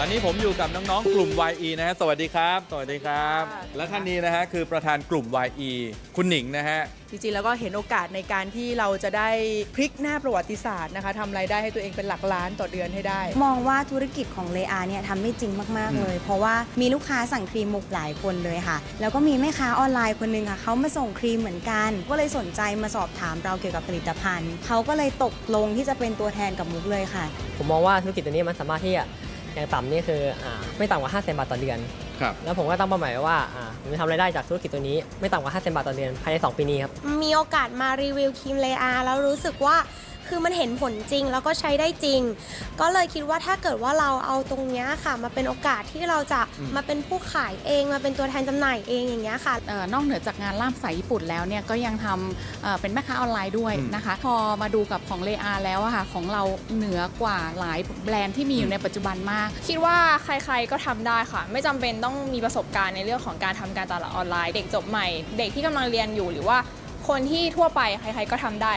ตอนนี้ผมอยู่กับน้องๆ กลุ่ม YE นะฮะ สวัสดีครับ สวัสดีครับ และท่านนี้นะฮะคือประธานกลุ่ม YE คุณหนิงนะฮะ จริงๆ แล้วก็เห็นโอกาสในการที่เราจะได้พลิกหน้าประวัติศาสตร์นะคะทำรายได้ให้ตัวเองเป็นหลักล้านต่อเดือนให้ได้ มองว่าธุรกิจของเลอาเนี่ยทำได้จริงมากอืมๆเลย เพราะว่ามีลูกค้าสั่งครีมมุกหลายคนเลยค่ะ แล้วก็มีแม่ค้าออนไลน์คนหนึงค่ะเขามาส่งครีมเหมือนกัน ก็เลยสนใจมาสอบถามเราเกี่ยวกับผลิตภัณฑ์เขาก็เลยตกลงที่จะเป็นตัวแทนกับมุกเลยค่ะ ผมมองว่าธุรกิจตัวนี้มันสามารถที่จะ อย่างต่ำนี่คืออาไม่ต่ำกว่า5 0 0 0 0 0บาทต่อเดือน ครับ แล้วผมก็ตั้งเป้าหมายไว้ว่าอ่าผมจะทำรายได้จากธุรกิจตัวนี้ไม่ต่ำกว่า5 0 0 0 0 0บาทต่อเดือนภายใน 2 ปีนี้ครับ มีโอกาสมารีวิวครีมเลอาแล้วรู้สึกว่า คือมันเห็นผลจริงแล้วก็ใช้ได้จริง ก็เลยคิดว่าถ้าเกิดว่าเราเอาตรงเนี้ยค่ะ มาเป็นโอกาสที่เราจะอืมมาเป็นผู้ขายเองมาเป็นตัวแทนจำหน่ายเองอย่างเงี้ยค่ะเอ่อนอกเหนือจากงานล่ามภาษาญี่ปุ่นแล้วเนี่ยก็ยังทำเอ่อเป็นแม่ค้าออนไลน์ด้วยอืมนะคะ พอมาดูกับของเลอาแล้วอะค่ะของเราเหนือกว่าหลายแบรนด์ที่มีอยู่ในปัจจุบันมาก คิดว่าใครๆก็ทำได้ค่ะ ไม่จำเป็นต้องมีประสบการณ์ในเรื่องของการทำการตลาดออนไลน์ เด็กจบใหม่ เด็กที่กำลังเรียนอยู่หรือว่าคนที่ทั่วไปใครๆก็ทำได้